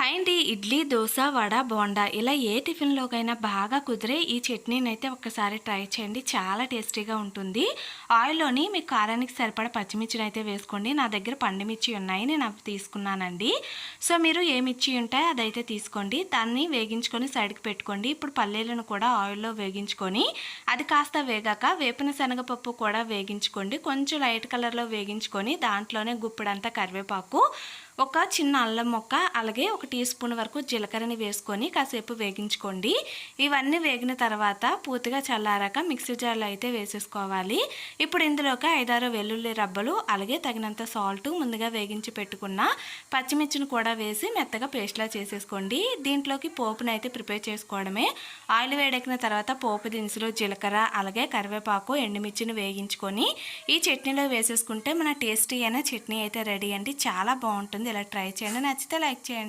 Hi అండి ఇడ్లీ దోశ వడ బోండా ఇలా ఏ టిఫిన్లోకైనా బాగా కుదిరే ఈ చట్నీని అయితే ఒక్కసారి ట్రై చేయండి. చాలా టేస్టీగా ఉంటుంది. ఆయిల్లోని మీ కారానికి సరిపడా పచ్చిమిర్చిని అయితే వేసుకోండి. నా దగ్గర పండుమిర్చి ఉన్నాయి. నేను అవి తీసుకున్నానండి. సో మీరు ఏ మిర్చి ఉంటే అదైతే తీసుకోండి. దాన్ని వేగించుకొని సైడ్కి పెట్టుకోండి. ఇప్పుడు పల్లీలను కూడా ఆయిల్లో వేగించుకొని అది కాస్త వేగాక వేపిన శనగపప్పు కూడా వేగించుకోండి. కొంచెం లైట్ కలర్లో వేగించుకొని దాంట్లోనే గుప్పిడంతా కరివేపాకు ఒక చిన్న అల్లం మొక్క అలాగే ఒక టీ స్పూన్ వరకు జీలకర్రని వేసుకొని కాసేపు వేగించుకోండి. ఇవన్నీ వేగిన తర్వాత పూర్తిగా చల్లారాక మిక్సీ జార్లో అయితే వేసేసుకోవాలి. ఇప్పుడు ఇందులోకి ఐదారు వెల్లుల్లి రబ్బలు అలాగే తగినంత సాల్ట్ ముందుగా వేగించి పెట్టుకున్న పచ్చిమిర్చిని కూడా వేసి మెత్తగా పేస్ట్లా చేసేసుకోండి. దీంట్లోకి పోపుని అయితే ప్రిపేర్ చేసుకోవడమే. ఆయిల్ వేడెక్కిన తర్వాత పోపు దినుసులు జీలకర్ర అలాగే కరివేపాకు ఎండుమిర్చిని వేగించుకొని ఈ చట్నీలో వేసేసుకుంటే మన టేస్టీ అయిన చట్నీ అయితే రెడీ అండి. చాలా బాగుంటుంది. ఇలా ట్రై చేయండి. నచ్చితే లైక్ చేయండి.